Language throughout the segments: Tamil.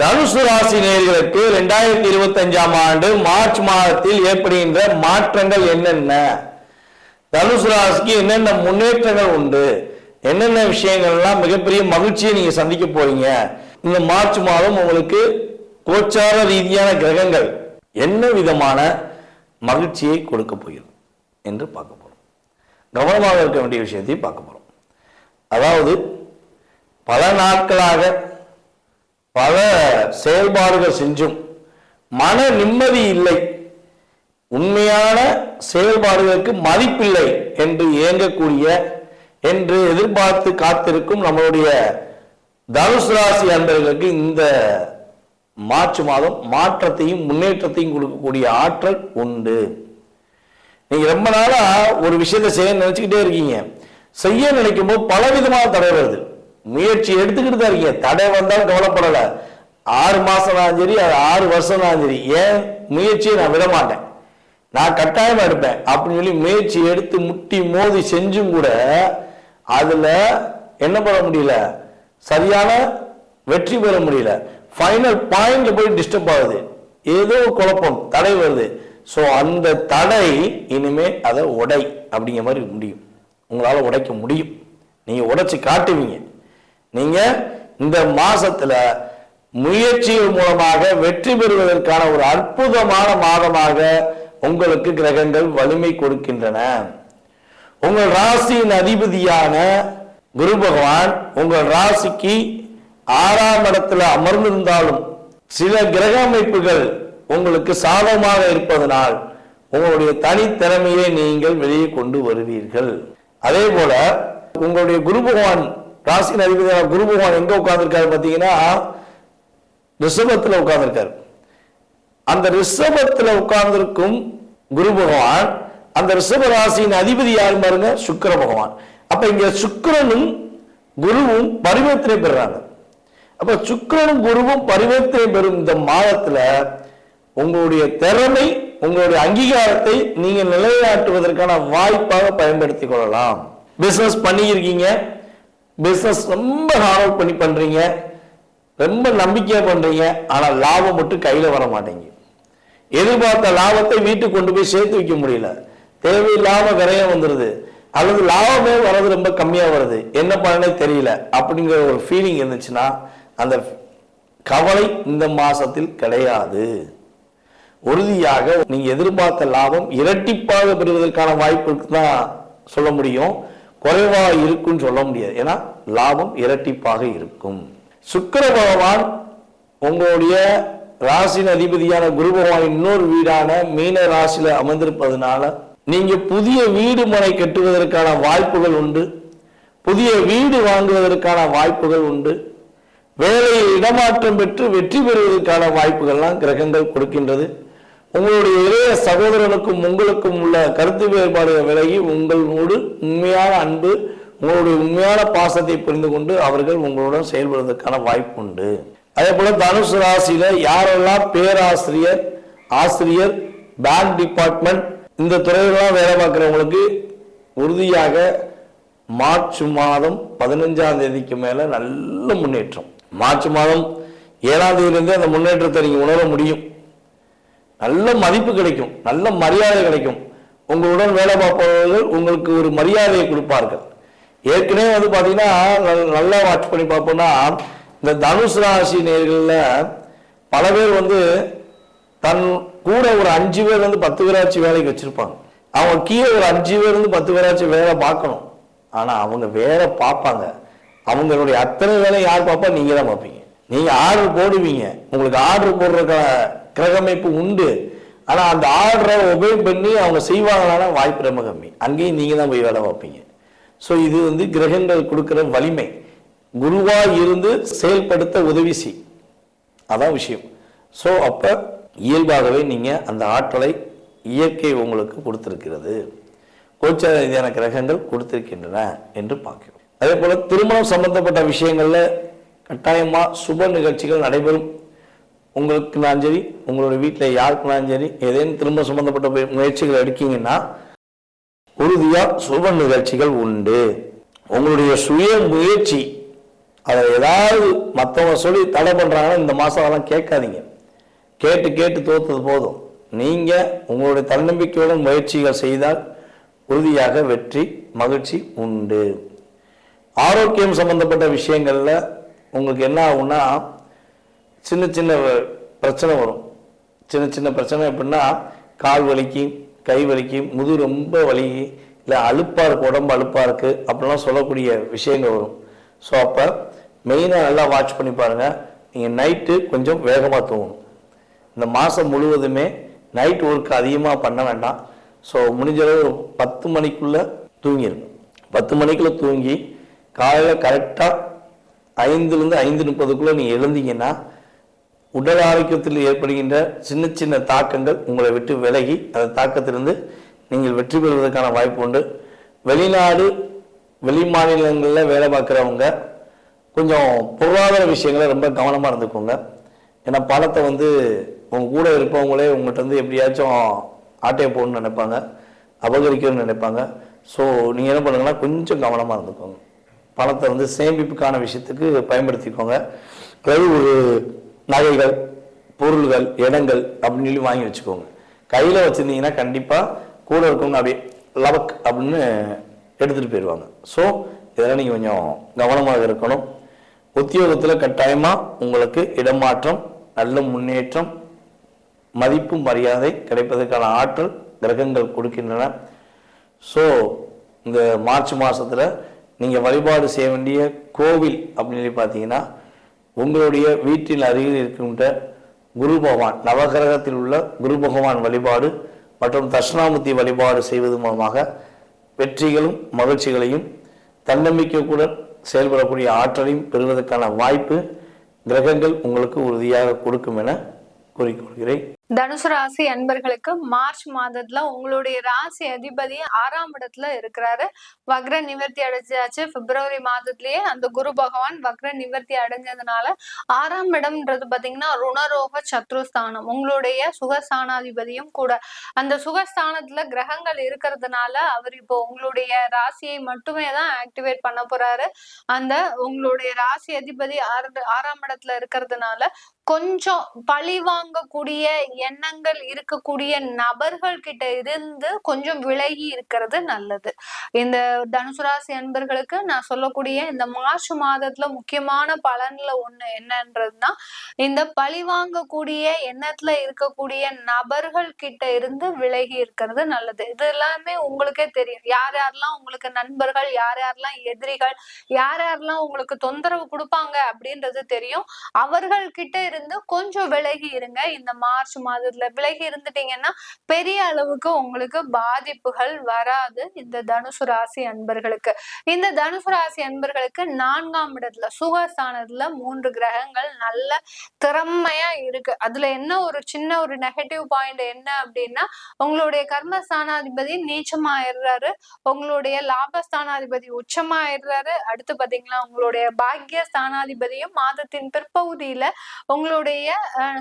தனுசு ராசி நேர்களுக்கு ரெண்டாயிரத்தி இருபத்தி அஞ்சாம் ஆண்டு மார்ச் மாதத்தில் ஏற்படுகின்ற மாற்றங்கள் என்னென்ன? தனுசு ராசிக்கு என்னென்ன முன்னேற்றங்கள் உண்டு? என்னென்ன விஷயங்கள்லாம் மிகப்பெரிய மகிழ்ச்சியை நீங்க சந்திக்க போறீங்க? இந்த மார்ச் மாதம் உங்களுக்கு கோச்சார ரீதியான கிரகங்கள் என்ன விதமான மகிழ்ச்சியை கொடுக்க போகிறது என்று பார்க்க போறோம். கவனமாக இருக்க வேண்டிய விஷயத்தை பார்க்க போறோம். அதாவது பல நாட்களாக பல செயல்பாடுகள் செஞ்சும். மன நிம்மதி இல்லை. உண்மையான செயல்பாடுகளுக்கு மதிப்பில்லை என்று இயங்கக்கூடிய என்று எதிர்பார்த்து காத்திருக்கும் நம்மளுடைய தனுசு ராசி அன்பர்களுக்கு இந்த மார்ச் மாதம் மாற்றத்தையும் முன்னேற்றத்தையும் கொடுக்கக்கூடிய ஆற்றல் உண்டு. நீங்க ரொம்ப நாளா ஒரு விஷயத்தை செய்ய நினைச்சுக்கிட்டே இருக்கீங்க. செய்ய நினைக்கும் போது பலவிதமான தடை வருது. முயற்சி எடுத்துக்கிட்டு தான் இருக்கீங்க. தடை வந்தாலும் கவலைப்படலை. ஆறு மாசம் சரி அது ஆறு வருஷம்னாலும் சரி ஏன் முயற்சியை நான் விட மாட்டேன்? நான் கட்டாயமாக எடுப்பேன். அப்படின்னு சொல்லி முயற்சி எடுத்து முட்டி மோதி செஞ்சும் கூட அதில் என்ன பண்ண முடியல? சரியான வெற்றி பெற முடியல. ஃபைனல் பாயிண்ட்ல போய் டிஸ்டர்ப் ஆகுது. ஏதோ குழப்பம் தடை வருது. ஸோ அந்த தடை இனிமே அதை உடை அப்படிங்கிற மாதிரி முடியும். உங்களால் உடைக்க முடியும். நீங்கள் உடைச்சி காட்டுவீங்க. நீங்க இந்த மாசத்துல முயற்சியின் மூலமாக வெற்றி பெறுவதற்கான ஒரு அற்புதமான மாதமாக உங்களுக்கு கிரகங்கள் வலிமை கொடுக்கின்றன. உங்கள் ராசியின் அதிபதியான குரு பகவான் உங்கள் ராசிக்கு ஆறாம் இடத்துல அமர்ந்திருந்தாலும் சில கிரக அமைப்புகள் உங்களுக்கு சாதகமாக இருப்பதனால் உங்களுடைய தனித்திறமையை நீங்கள் வெளியே கொண்டு வருவீர்கள். அதே போல உங்களுடைய குரு பகவான் ராசியின் அதிபதியான குரு பகவான் எங்கே உட்கார்ந்திருக்காரு பார்த்தீங்கன்னா ரிஷபத்தில் உட்காந்துருக்காரு அந்த ரிஷபத்தில் உட்கார்ந்திருக்கும் குரு பகவான் அந்த ரிஷப ராசியின் அதிபதி யார் பாருங்க? சுக்கர பகவான். அப்ப இங்க சுக்கரனும் குருவும் பரிவர்த்தனை பெறுறாங்க. அப்ப சுக்கரனும் குருவும் பரிவர்த்தனை பெறும் இந்த மாதத்துல உங்களுடைய திறமை உங்களுடைய அங்கீகாரத்தை நீங்க நிலைநாட்டுவதற்கான வாய்ப்பாக பயன்படுத்திக் கொள்ளலாம். பிசினஸ் பண்ணியிருக்கீங்க பிஸ்னஸ் ரொம்ப ஹார்ட் பண்ணி பண்ணுறீங்க ரொம்ப நம்பிக்கையாக பண்ணுறீங்க ஆனால் லாபம் மட்டும் கையில் வர மாட்டேங்குது. எதிர்பார்த்த லாபத்தை வீட்டுக்கு கொண்டு போய் சேர்த்து வைக்க முடியல. தேவையில்லாமல் விரயம் வந்துடுது அல்லது லாபமே வர்றது ரொம்ப கம்மியாக வருது. என்ன பண்ணனே தெரியல. அப்படிங்கிற ஒரு ஃபீலிங் இருந்துச்சுன்னா அந்த கவலை இந்த மாசத்தில் கிடையாது. உறுதியாக நீங்கள் எதிர்பார்த்த லாபம் இரட்டிப்பாக பெறுவதற்கான வாய்ப்பு தான் சொல்ல முடியும். குறைவாக இருக்குன்னு சொல்ல முடியாது. ஏன்னா லாபம் இரட்டிப்பாக இருக்கும். சுக்கர பகவான் உங்களுடைய ராசியின் அதிபதியான குரு பகவான் இன்னொரு வீடான மீன ராசியில் அமர்ந்திருப்பதனால நீங்க புதிய வீடு மனை கட்டுவதற்கான வாய்ப்புகள் உண்டு. புதிய வீடு வாங்குவதற்கான வாய்ப்புகள் உண்டு. வேலையை இடமாற்றம் பெற்று வெற்றி பெறுவதற்கான வாய்ப்புகள்லாம் கிரகங்கள் கொடுக்கின்றது. உங்களுடைய இளைய சகோதரனுக்கும் உங்களுக்கும் உள்ள கருத்து வேறுபாடுகள் விலகி உங்களோடு உண்மையான அன்பு உங்களுடைய உண்மையான பாசத்தை புரிந்து கொண்டு அவர்கள் உங்களுடன் செயல்படுவதற்கான வாய்ப்பு உண்டு. அதே போல தனுசு ராசியில யாரெல்லாம் பேராசிரியர் ஆசிரியர் பேங்க் டிபார்ட்மெண்ட் இந்த துறைகளெல்லாம் வேலை பார்க்குறவங்களுக்கு உறுதியாக மார்ச் மாதம் பதினஞ்சாம் தேதிக்கு மேல நல்ல முன்னேற்றம். மார்ச் மாதம் ஏழாம் தேதியிலிருந்து அந்த முன்னேற்றத்தை நீங்க உணர முடியும். நல்ல மதிப்பு கிடைக்கும் நல்ல மரியாதை கிடைக்கும். உங்களுடன் வேலை பார்ப்பவர்கள் உங்களுக்கு ஒரு மரியாதையை கொடுப்பார்கள். ஏற்கனவே வந்து பார்த்தீங்கன்னா நல்- நல்லா வாட்ச் பண்ணி பார்ப்போம்னா இந்த தனுசு ராசி நேர்களில் பல பேர் வந்து தன் கூட ஒரு அஞ்சு பேர் வந்து பத்து பேராட்சி வேலைக்கு வச்சிருப்பாங்க. அவங்க கீழே ஒரு அஞ்சு பேர் வந்து பத்து பேராட்சி வேலை பார்க்கணும். ஆனால் அவங்க வேலை பார்ப்பாங்க. அவங்களுடைய அத்தனை வேலையை யார் பார்ப்பா? நீங்கள் தான் பார்ப்பீங்க. நீங்கள் ஆர்டர் போடுவீங்க. உங்களுக்கு ஆர்டர் போடுறதுக்கான கிரகமைப்பு உண்டு. ஆனால் அந்த ஆர்டரை ஒபே பண்ணி அவங்க செய்வாங்களான வாய்ப்பு ரொம்ப கம்மி. அங்கேயும் நீங்கள் தான் போய் வேலை பார்ப்பீங்க. ஸோ இது வந்து கிரகங்கள் கொடுக்குற வலிமை. குருவாக இருந்து செயல்படுத்த உதவி செய். அதான் விஷயம். ஸோ அப்போ இயல்பாகவே நீங்கள் அந்த ஆற்றலை இயற்கை உங்களுக்கு கொடுத்துருக்கிறது. கோச்சார ரீதியான கிரகங்கள் கொடுத்திருக்கின்றன என்று பார்க்கிறோம். அதே போல் திருமணம் சம்பந்தப்பட்ட விஷயங்களில் கட்டாயமாக சுப நிகழ்ச்சிகள் நடைபெறும். உங்களுக்குனாலும் சரி உங்களோட வீட்டில் யாருக்குனாலும் சரி ஏதேனும் திரும்ப சம்மந்தப்பட்ட முயற்சிகள் எடுக்கீங்கன்னா உறுதியாக சுப நிகழ்ச்சிகள் உண்டு. உங்களுடைய சுய முயற்சி அதை ஏதாவது மற்றவங்க சொல்லி தடை பண்ணுறாங்கன்னா இந்த மாதம் அதெல்லாம் கேட்காதீங்க. கேட்டு கேட்டு தோத்தது போதும். நீங்கள் உங்களுடைய தன்னம்பிக்கையுடன் முயற்சிகள் செய்தால் உறுதியாக வெற்றி மகிழ்ச்சி உண்டு. ஆரோக்கியம் சம்பந்தப்பட்ட விஷயங்களில் உங்களுக்கு என்ன ஆகும்னா சின்ன சின்ன பிரச்சனை வரும். சின்ன சின்ன பிரச்சனை எப்படின்னா கால் வலிக்கும் கை வலிக்கும் முது ரொம்ப வலி இல்லை அலுப்பாக இருக்கு உடம்பு அலுப்பாக இருக்குது அப்படிலாம் சொல்லக்கூடிய விஷயங்கள் வரும். ஸோ அப்போ மெயினாக நல்லா வாட்ச் பண்ணி பாருங்கள் நீங்கள் நைட்டு கொஞ்சம் வேகமாக தூங்கணும். இந்த மாதம் முழுவதுமே நைட் ஒர்க் அதிகமாக பண்ண வேண்டாம். ஸோ முடிஞ்சளவு ஒரு பத்து மணிக்குள்ளே தூங்கிடுங்க பத்து மணிக்குள்ளே தூங்கி காலையில் கரெக்டாக ஐந்துலேருந்து ஐந்து முப்பதுக்குள்ளே நீங்கள் எழுந்தீங்கன்னா உடல் ஆரோக்கியத்தில் ஏற்படுகின்ற சின்ன சின்ன தாக்கங்கள் உங்களை விட்டு விலகி அந்த தாக்கத்திலிருந்து நீங்கள் வெற்றி பெறுவதற்கான வாய்ப்பு உண்டு. வெளிநாடு வெளி மாநிலங்களில் வேலை பார்க்குறவங்க கொஞ்சம் பொருளாதார விஷயங்களை ரொம்ப கவனமாக இருந்துக்கோங்க. ஏன்னா பணத்தை வந்து உங்கள் கூட இருப்பவங்களே உங்கள்கிட்ட வந்து எப்படியாச்சும் ஆட்டையை போகணும்னு நினைப்பாங்க அபகரிக்கணும்னு நினைப்பாங்க. ஸோ நீங்கள் என்ன பண்ணுங்கன்னா கொஞ்சம் கவனமாக இருந்துக்கோங்க. பணத்தை வந்து சேமிப்புக்கான விஷயத்துக்கு பயன்படுத்திக்கோங்க. அதாவது ஒரு நகைகள் பொருள்கள் இடங்கள் அப்படின்னு சொல்லி வாங்கி வச்சுக்கோங்க. கையில் வச்சுருந்தீங்கன்னா கண்டிப்பாக கூட இருக்கவங்க அப்படியே லவக் அப்படின்னு எடுத்துகிட்டு போயிடுவாங்க ஸோ இதெல்லாம் நீங்கள் கொஞ்சம் கவனமாக இருக்கணும். உத்தியோகத்தில் கட்டாயமாக உங்களுக்கு இடமாற்றம் நல்ல முன்னேற்றம் மதிப்பு மரியாதை கிடைப்பதற்கான ஆற்றல் கிரகங்கள் கொடுக்கின்றன. ஸோ இந்த மார்ச் மாதத்தில் நீங்கள் வழிபாடு செய்ய வேண்டிய கோவில் அப்படின்னு சொல்லி பார்த்தீங்கன்னா உங்களுடைய வீட்டின் அருகில் இருக்கின்ற குரு பகவான் நவகிரகத்தில் உள்ள குரு பகவான் வழிபாடு மற்றும் தட்சிணாமூர்த்தி வழிபாடு செய்வது மூலமாக வெற்றிகளும் மகிழ்ச்சிகளையும் தன்னம்பிக்கையுடன் செயல்படக்கூடிய ஆற்றலையும் பெறுவதற்கான வாய்ப்பு கிரகங்கள் உங்களுக்கு உறுதியாக கொடுக்கும் என கூறிக்கொள்கிறேன். தனுசு ராசி அன்பர்களுக்கு மார்ச் மாதத்துல உங்களுடைய ராசி அதிபதி ஆறாம் இடத்துல இருக்கிறாரு. வக்ர நிவர்த்தி அடைஞ்சாச்சு. பிப்ரவரி மாதத்திலேயே அந்த குரு பகவான் வக்ர நிவர்த்தி அடைஞ்சதுனால ஆறாம் இடம்ன்றது பாத்தீங்கன்னா ருணரோக சத்ருஸ்தானம். உங்களுடைய சுகஸ்தானாதிபதியும் கூட. அந்த சுகஸ்தானத்துல கிரகங்கள் இருக்கிறதுனால அவர் இப்போ உங்களுடைய ராசியை மட்டுமே தான் ஆக்டிவேட் பண்ண போறாரு. அந்த உங்களுடைய ராசி அதிபதி ஆறு ஆறாம் இடத்துல இருக்கிறதுனால கொஞ்சம் பழி வாங்கக்கூடிய எண்ணங்கள் இருக்கக்கூடிய நபர்கள் கிட்ட இருந்து கொஞ்சம் விலகி இருக்கிறது நல்லது. இந்த தனுசு ராசி அன்பர்களுக்கு நான் சொல்லக்கூடிய இந்த மார்ச் மாதத்துல முக்கியமான பலன்ல ஒண்ணு என்னன்றதுன்னா இந்த பழி வாங்கக்கூடிய எண்ணத்துல இருக்கக்கூடிய நபர்கள் கிட்ட இருந்து விலகி இருக்கிறது நல்லது. இது எல்லாமே உங்களுக்கே தெரியும். யார் யாரெல்லாம் உங்களுக்கு நண்பர்கள் யார் யாரெல்லாம் எதிரிகள் யார் யாரெல்லாம் உங்களுக்கு தொந்தரவு கொடுப்பாங்க அப்படின்றது தெரியும். அவர்கள் கிட்ட இருந்து கொஞ்சம் விலகி இருங்க. இந்த மார்ச் மாதத்துல விலகி இருந்துட்டீங்கன்னா பெரிய அளவுக்கு உங்களுக்கு பாதிப்புகள் வராது இந்த தனுசு ராசி அன்பர்களுக்கு. இந்த தனுசு ராசி அன்பர்களுக்கு நான்காம் இடத்துல சுகஸ்தானத்துல மூன்று கிரகங்கள் நல்ல திறமையா இருக்கு. அதுல என்ன ஒரு சின்ன ஒரு நெகட்டிவ் பாயிண்ட் என்ன அப்படின்னா உங்களுடைய கர்மஸ்தானாதிபதி நீச்சமாயிடுறாரு. உங்களுடைய லாபஸ்தானாதிபதி உச்சமாயிடுறாரு. அடுத்து பாத்தீங்களா உங்களுடைய பாக்கிய ஸ்தானாதிபதியும் மாதத்தின் பிற்பகுதியில உங்களுடைய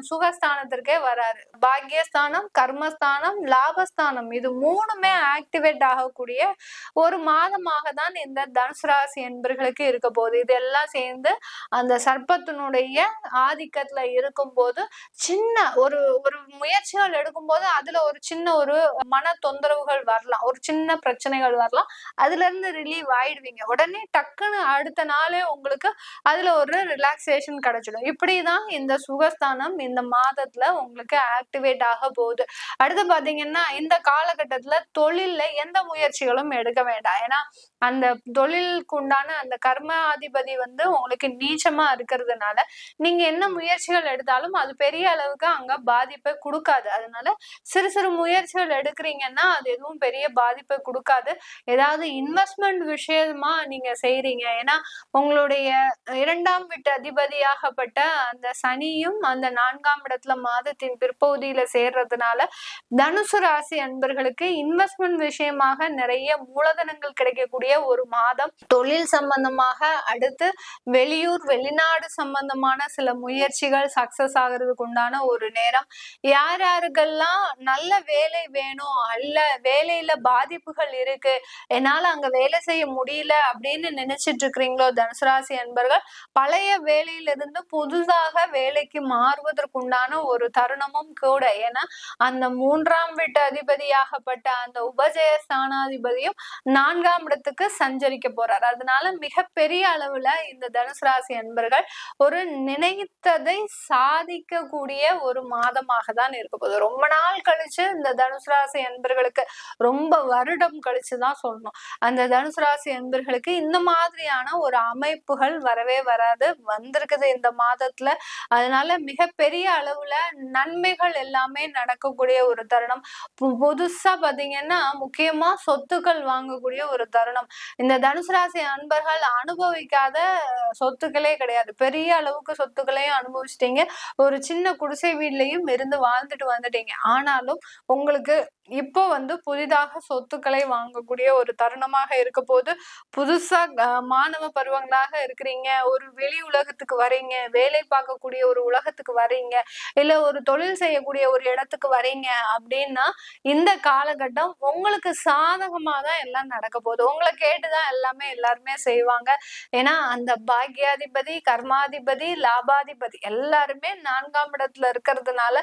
சுகஸ்தானத்திற்கே வராரு. பாக்கியஸ்தானம் கர்மஸ்தானம் லாபஸ்தானம் இது மூணுமே ஆக்டிவேட் ஆகக்கூடிய ஒரு மாதமாக தான் இந்த தனுசு ராசி என்பர்களுக்கு இருக்க போகுது. இதெல்லாம் சேர்ந்து அந்த சர்ப்பத்தினுடைய ஆதிக்கத்துல இருக்கும்போது சின்ன ஒரு ஒரு முயற்சிகள் எடுக்கும்போது அதுல ஒரு சின்ன ஒரு மன தொந்தரவுகள் வரலாம். ஒரு சின்ன பிரச்சனைகள் வரலாம். அதுல இருந்து ரிலீவ் ஆயிடுவீங்க. உடனே டக்குன்னு அடுத்த நாளே உங்களுக்கு அதுல ஒரு ரிலாக்ஸேஷன் கிடைச்சிடும். இப்படிதான் இந்த சுகஸ்தானம் இந்த மாதத்துல உங்களுக்கு ஆக்டிவேட் ஆக போகுது. அடுத்து பாத்தீங்கன்னா இந்த காலகட்டத்துல தொழில்ல எந்த முயற்சிகளும் எடுக்க வேண்டாம். ஏன்னா அந்த தொழிலுக்கு உண்டான அந்த கர்மாதிபதி வந்து உங்களுக்கு நீச்சமா இருக்கிறதுனால நீங்க என்ன முயற்சிகள் எடுத்தாலும் அது பெரிய அளவுக்கு அங்க பாதிப்பை கொடுக்காது. அதனால சிறு சிறு முயற்சிகள் எடுக்கிறீங்கன்னா அது எதுவும் பெரிய பாதிப்பை கொடுக்காது. ஏதாவது இன்வெஸ்ட்மெண்ட் விஷயமா நீங்க செய்றீங்க. ஏன்னா உங்களுடைய இரண்டாம் வீட்டு அதிபதியாகப்பட்ட அந்த சனியும் அந்த நான்காம் இடத்துல மாதத்தின் பிறகு நற்பகுதியில சேர்றதுனால தனுசு ராசி அன்பர்களுக்கு இன்வெஸ்ட்மெண்ட் விஷயமாக நிறைய மூலதனங்கள் கிடைக்கக்கூடிய ஒரு மாதம். தொழில் சம்பந்தமாக அடுத்து வெளியூர் வெளிநாடு சம்பந்தமான சில முயற்சிகள் சக்சஸ் ஆகிறதுக்கு உண்டான ஒரு நேரம். யார் யாருக்கெல்லாம் நல்ல வேலை வேணும் அல்ல வேலையில பாதிப்புகள் இருக்கு என்னால அங்க வேலை செய்ய முடியல அப்படின்னு நினைச்சிட்டு இருக்கிறீங்களோ தனுசு ராசி அன்பர்கள் பழைய வேலையிலிருந்து புதுதாக வேலைக்கு மாறுவதற்குண்டான ஒரு தருணமும் கூட. ஏன்னா அந்த மூன்றாம் வீட்டு அதிபதியாகப்பட்ட அந்த உபஜய ஸ்தானாதிபதியும் நான்காம் இடத்துக்கு சஞ்சரிக்க போறார். அதனால மிகப்பெரிய அளவுல இந்த தனுசு ராசி அன்பர்கள் ஒரு நினைத்ததை சாதிக்கக்கூடிய ஒரு மாதமாக தான் இருக்க போகுது. ரொம்ப நாள் கழிச்சு இந்த தனுசு ராசி அன்பர்களுக்கு ரொம்ப வருடம் கழிச்சு தான் சொல்லணும். அந்த தனுசு ராசி அன்பர்களுக்கு இந்த மாதிரியான ஒரு அமைப்புகள் வரவே வராது. வந்திருக்குது இந்த மாதத்துல. அதனால மிகப்பெரிய அளவுல நன்மை நன்மைகள் எல்லாமே நடக்கக்கூடிய ஒரு தருணம். புதுசா பாத்தீங்கன்னா முக்கியமா சொத்துக்கள் வாங்கக்கூடிய ஒரு தருணம். இந்த தனுசு ராசி அன்பர்கள் அனுபவிக்காத சொத்துக்களே கிடையாது. பெரிய அளவுக்கு சொத்துக்களையும் அனுபவிச்சிட்டீங்க. ஒரு சின்ன குடிசை வீட்லயும் இருந்து வாழ்ந்துட்டு வந்துட்டீங்க. ஆனாலும் உங்களுக்கு இப்போ வந்து புதிதாக சொத்துக்களை வாங்கக்கூடிய ஒரு தருணமாக இருக்க போது புதுசா மாணவ பருவங்களாக இருக்கிறீங்க. ஒரு வெளி உலகத்துக்கு வரீங்க. வேலை பார்க்கக்கூடிய ஒரு உலகத்துக்கு வரீங்க. இல்ல ஒரு தொழில் செய்யக்கூடிய ஒரு இடத்துக்கு வரீங்க அப்படின்னா இந்த காலகட்டம் உங்களுக்கு சாதகமா தான் எல்லாம் நடக்க போகுது. உங்களை கேட்டுதான் எல்லாமே எல்லாருமே செய்வாங்க. ஏன்னா அந்த பாக்யாதிபதி கர்மாதிபதி லாபாதிபதி எல்லாருமே நான்காம் இடத்துல இருக்கிறதுனால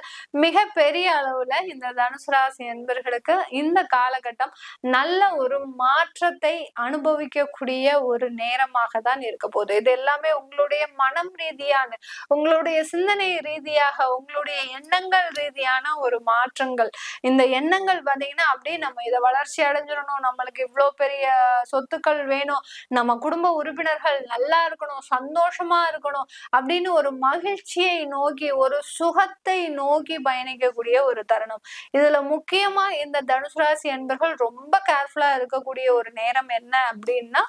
மிக பெரிய அளவுல இந்த தனுசு ராசி நண்பர்களுக்கு இந்த காலகட்டம் நல்ல ஒரு மாற்றத்தை அனுபவிக்கக்கூடிய ஒரு நேரமாக தான் இருக்க போகுது. இது எல்லாமே உங்களுடைய மனம் ரீதியான உங்களுடைய சிந்தனை ரீதியாக உங்களுடைய எண்ணங்கள் ரீதியான ஒரு மாற்றங்கள். இந்த எண்ணங்கள் பார்த்தீங்கன்னா அப்படியே நம்ம இதை வளர்ச்சி அடைஞ்சிடணும். நம்மளுக்கு இவ்வளோ பெரிய சொத்துக்கள் வேணும். நம்ம குடும்ப உறுப்பினர்கள் நல்லா இருக்கணும் சந்தோஷமா இருக்கணும் அப்படின்னு ஒரு மகிழ்ச்சியை நோக்கி ஒரு சுகத்தை நோக்கி பயணிக்கக்கூடிய ஒரு தருணம். இதுல முக்கியமா இந்த தனுசு ராசி என்பர்கள் ரொம்ப கேர்ஃபுல்லா இருக்கக்கூடிய ஒரு நேரம் என்ன அப்படின்னா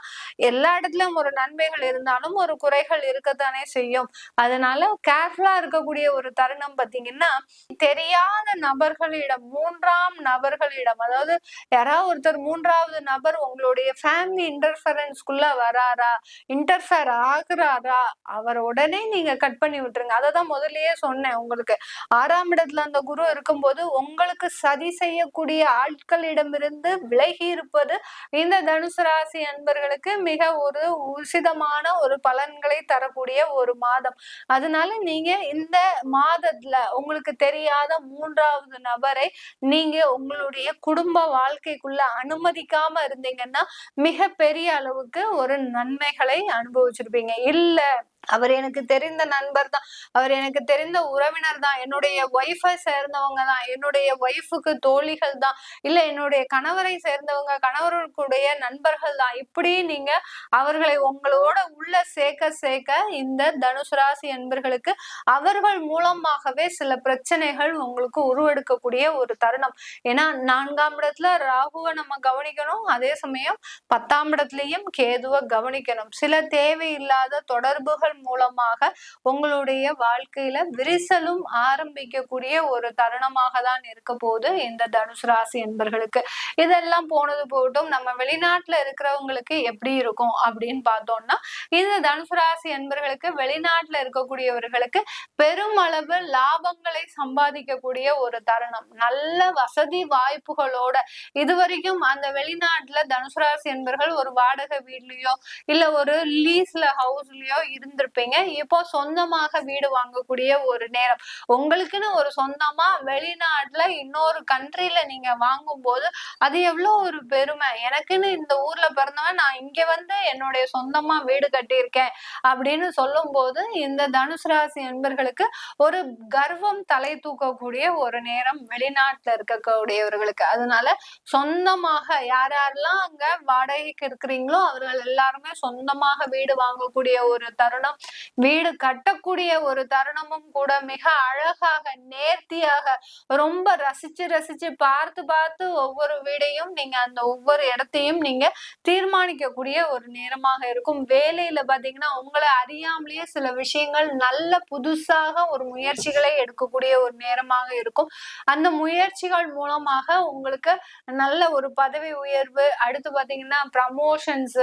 எல்லா இடத்துலயும் ஒரு நன்மைகள் இருந்தாலும் ஒரு குறைகள் இருக்கத்தானே செய்யும். அதனால கேர்ஃபுல்லா இருக்கக்கூடிய ஒரு தருணம் பாத்தீங்கன்னா தெரியாத நபர்களிடம் மூன்றாம் நபர்களிடம் அதாவது யாராவது ஒருத்தர் மூன்றாவது நபர் உங்களுடைய ஃபேமிலி இன்டர்ஃபரன்ஸ்குள்ள வராரா இன்டர்ஃபேர் ஆகுறாரா அவர் உடனே நீங்க கட் பண்ணி விட்டுருங்க. அதை தான் முதல்லயே சொன்னேன் உங்களுக்கு. ஆறாம் இடத்துல அந்த குரு இருக்கும்போது உங்களுக்கு சதி செய்யக்கூடிய ஆட்களிடமிருந்து விலகி இருப்பது இந்த தனுசு ராசி அன்பர்களுக்கு மிக ஒரு உசிதமான ஒரு பலன்களை தரக்கூடிய ஒரு மாதம். அதனால நீங்க இந்த மாதத்துல உங்களுக்கு தெரியாத மூன்றாவது நபரை நீங்க உங்களுடைய குடும்ப வாழ்க்கைக்குள்ள அனுமதிக்காம இருந்தீங்கன்னா மிக பெரிய அளவுக்கு ஒரு நன்மைகளை அனுபவிச்சிருப்பீங்க. இல்ல அவர் எனக்கு தெரிந்த நண்பர் தான். அவர் எனக்கு தெரிந்த உறவினர் தான். என்னுடைய ஒய்ஃபை சேர்ந்தவங்க தான். என்னுடைய ஒய்ஃபுக்கு தோழிகள் தான். இல்ல என்னுடைய கணவரை சேர்ந்தவங்க கணவருக்குடைய நண்பர்கள் தான். இப்படி நீங்க அவர்களை உங்களோட உள்ள சேர்க்க சேர்க்க இந்த தனுசு ராசி என்பர்களுக்கு அவர்கள் மூலமாகவே சில பிரச்சனைகள் உங்களுக்கு உருவெடுக்கக்கூடிய ஒரு தருணம். ஏன்னா நான்காம் இடத்துல ராகுவை நம்ம கவனிக்கணும். அதே சமயம் பத்தாம் இடத்துலயும் கேதுவை கவனிக்கணும். சில தேவையில்லாத தொடர்புகள் மூலமாக உங்களுடைய வாழ்க்கையில விரிசலும் ஆரம்பிக்கக்கூடிய ஒரு தருணமாக தான் இருக்க போது இந்த தனுசு ராசி என்பர்களுக்கு. இதெல்லாம் போனது போட்டும் நம்ம வெளிநாட்டுல இருக்கிறவங்களுக்கு எப்படி இருக்கும் அப்படின்னு பார்த்தோம்னா இந்த தனுசு ராசி என்பர்களுக்கு வெளிநாட்டுல இருக்கக்கூடியவர்களுக்கு பெருமளவு லாபங்களை சம்பாதிக்கக்கூடிய ஒரு தருணம். நல்ல வசதி வாய்ப்புகளோட இதுவரைக்கும் அந்த வெளிநாட்டுல தனுசு ராசி என்பர்கள் ஒரு வாடகை வீட்லயோ இல்ல ஒரு லீஸ்ல ஹவுஸ்லயோ இருந்த இருந்திருப்பீங்க. இப்போ சொந்தமாக வீடு வாங்கக்கூடிய ஒரு நேரம். உங்களுக்குன்னு ஒரு சொந்தமா வெளிநாட்டுல இன்னொரு கண்ட்ரில நீங்க வாங்கும்போது அது எவ்வளவு ஒரு பெருமை. எனக்குன்னு இந்த ஊர்ல பிறந்தவன் நான் இங்க வந்து என்னுடைய சொந்தமா வீடு கட்டியிருக்கேன் அப்படின்னு சொல்லும் போது இந்த தனுசு ராசி என்பர்களுக்கு ஒரு கர்வம் தலை தூக்கக்கூடிய ஒரு நேரம் வெளிநாட்டுல இருக்கக்கூடியவர்களுக்கு. அதனால சொந்தமாக யார் யாரெல்லாம் அங்க வாடகைக்கு இருக்கிறீங்களோ அவர்கள் எல்லாருமே சொந்தமாக வீடு வாங்கக்கூடிய ஒரு தருணம் வீடு கட்டக்கூடிய ஒரு தருணமும் கூட மிக அழகாக நேர்த்தியாக ரொம்ப ரசிச்சு ரசிச்சு பார்த்து பார்த்து ஒவ்வொரு வீடையும் நீங்க அந்த ஒவ்வொரு இடத்தையும் நீங்க தீர்மானிக்கக்கூடிய ஒரு நேரமாக இருக்கும். வேலையில பாத்தீங்கன்னா உங்களை அறியாமலேயே சில விஷயங்கள் நல்ல புதுசாக ஒரு முயற்சிகளை எடுக்கக்கூடிய ஒரு நேரமாக இருக்கும். அந்த முயற்சிகள் மூலமாக உங்களுக்கு நல்ல ஒரு பதவி உயர்வு அடுத்து பாத்தீங்கன்னா ப்ரமோஷன்ஸ்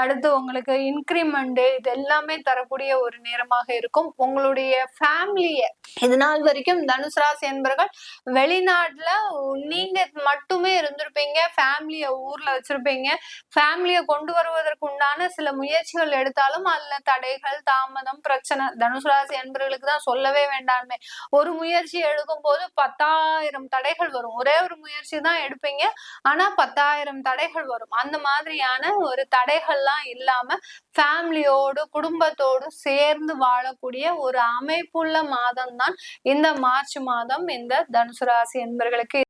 அடுத்து உங்களுக்கு இன்க்ரிமெண்ட் இது எல்லாமே வரக்கூடிய ஒரு நேரமாக இருக்கும். உங்களுடைய ஃபேமிலிய இது நாள் வரைக்கும் தனுசு ராசி என்பவர்கள் வெளிநாட்டுல நீங்க மட்டுமே இருந்திருப்பீங்க. ஃபேமிலிய ஊர்ல வச்சிருப்பீங்க. ஃபேமிலிய கொண்டு வருவதற்கு உண்டான சில முயற்சிகள் எடுத்தாலும் அதுல தடைகள் தாமதம் பிரச்சனை தனுசு ராசி என்பவர்களுக்கு தான் சொல்லவே வேண்டாமே. ஒரு முயற்சி எடுக்கும் போது பத்தாயிரம் தடைகள் வரும். ஒரே ஒரு முயற்சி தான் எடுப்பீங்க. ஆனா பத்தாயிரம் தடைகள் வரும். அந்த மாதிரியான ஒரு தடைகள்லாம் இல்லாம ஃபேமிலியோடு குடும்பத்தோடு சேர்ந்து வாழக்கூடிய ஒரு அமைப்புள்ள மாதம் தான் இந்த மார்ச் மாதம். இந்த தனுசு ராசி என்பவர்களுக்கு